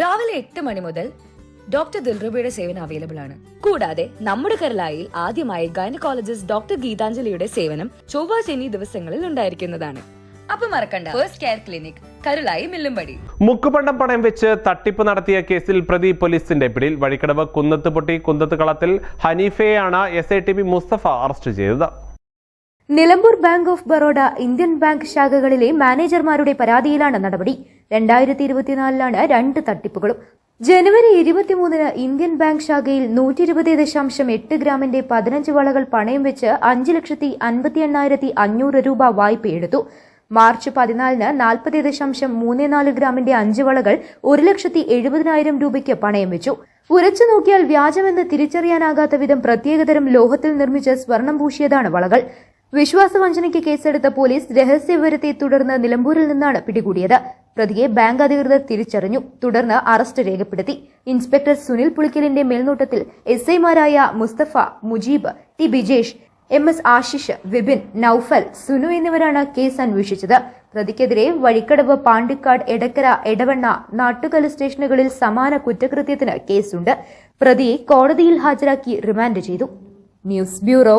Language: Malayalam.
രാവിലെ എട്ട് മണി മുതൽ ഡോക്ടർ ദിൽറുബയുടെ സേവനം അവൈലബിൾ ആണ്. കൂടാതെ നമ്മുടെ കേരളയിൽ ആദ്യമായി ഗൈനക്കോളജിസ്റ്റ് ഡോക്ടർ ഗീതാഞ്ജലിയുടെ സേവനം ചൊവ്വ ശനി ദിവസങ്ങളിൽ ഉണ്ടായിരിക്കുന്നതാണ്. മറക്കണ്ട. ഫസ്റ്റ് കെയർ കരുളായി മുക്കുപണ്ടം പണയം വെച്ച് തട്ടിപ്പ് നടത്തിയ കേസിൽ പ്രതി പോലീസിന്റെ പിടിയിൽ വഴിക്കടവ് കുന്നത്ത് പൊട്ടി കുന്നത്ത് കളത്തിൽ ഹനീഫയെയാണ് S I T P Mustafa arrest ചെയ്തത്. Nilambur bank of Baroda Indian bank ശാഖകളിലെ മാനേജർമാരുടെ പരാതിയിലാണ് നടപടി. രണ്ടായിരത്തി ഇരുപത്തിനാലിലാണ് രണ്ട് തട്ടിപ്പുകളും. ജനുവരി ഇരുപത്തിമൂന്നിന് ഇന്ത്യൻ ബാങ്ക് ശാഖയിൽ നൂറ്റി ഇരുപത് ദശാംശം എട്ട് ഗ്രാമിന്റെ പതിനഞ്ച് വളകൾ പണയം വെച്ച് അഞ്ച് ലക്ഷത്തി അൻപത്തി എണ്ണായിരത്തി അഞ്ഞൂറ് രൂപ വായ്പയെടുത്തു. മാർച്ച് പതിനാലിന് നാൽപ്പത് ദശാംശം മൂന്ന് നാല് ഗ്രാമിന്റെ അഞ്ച് വളകൾ ഒരു ലക്ഷത്തി എഴുപതിനായിരം രൂപയ്ക്ക് പണയം വെച്ചു. ഉരച്ചു നോക്കിയാൽ വ്യാജമെന്ന് തിരിച്ചറിയാനാകാത്ത വിധം പ്രത്യേകതരം ലോഹത്തിൽ നിർമ്മിച്ച സ്വർണം പൂശിയതാണ് വളകൾ. വിശ്വാസവഞ്ചനയ്ക്ക് കേസെടുത്ത പോലീസ് രഹസ്യവിവരത്തെ തുടർന്ന് നിലമ്പൂരിൽ നിന്നാണ് പിടികൂടിയത്. പ്രതിയെ ബാങ്ക് അധികൃതർ തിരിച്ചറിഞ്ഞു. തുടർന്ന് അറസ്റ്റ് രേഖപ്പെടുത്തി. ഇൻസ്പെക്ടർ സുനിൽ പുളിക്കലിന്റെ മേൽനോട്ടത്തിൽ എസ് ഐമാരായ Mustafa Mujeeb T Bijesh M S Ashish Vipin Noufal Sunu എന്നിവരാണ് കേസ് അന്വേഷിച്ചത്. പ്രതിക്കെതിരെ വഴിക്കടവ് പാണ്ടിക്കാട് എടക്കര എടവണ്ണ നാട്ടുകൽ സ്റ്റേഷനുകളിൽ സമാന കുറ്റകൃത്യത്തിന് കേസുണ്ട്. പ്രതിയെ കോടതിയിൽ ഹാജരാക്കി റിമാൻഡ് ചെയ്തു. News bureau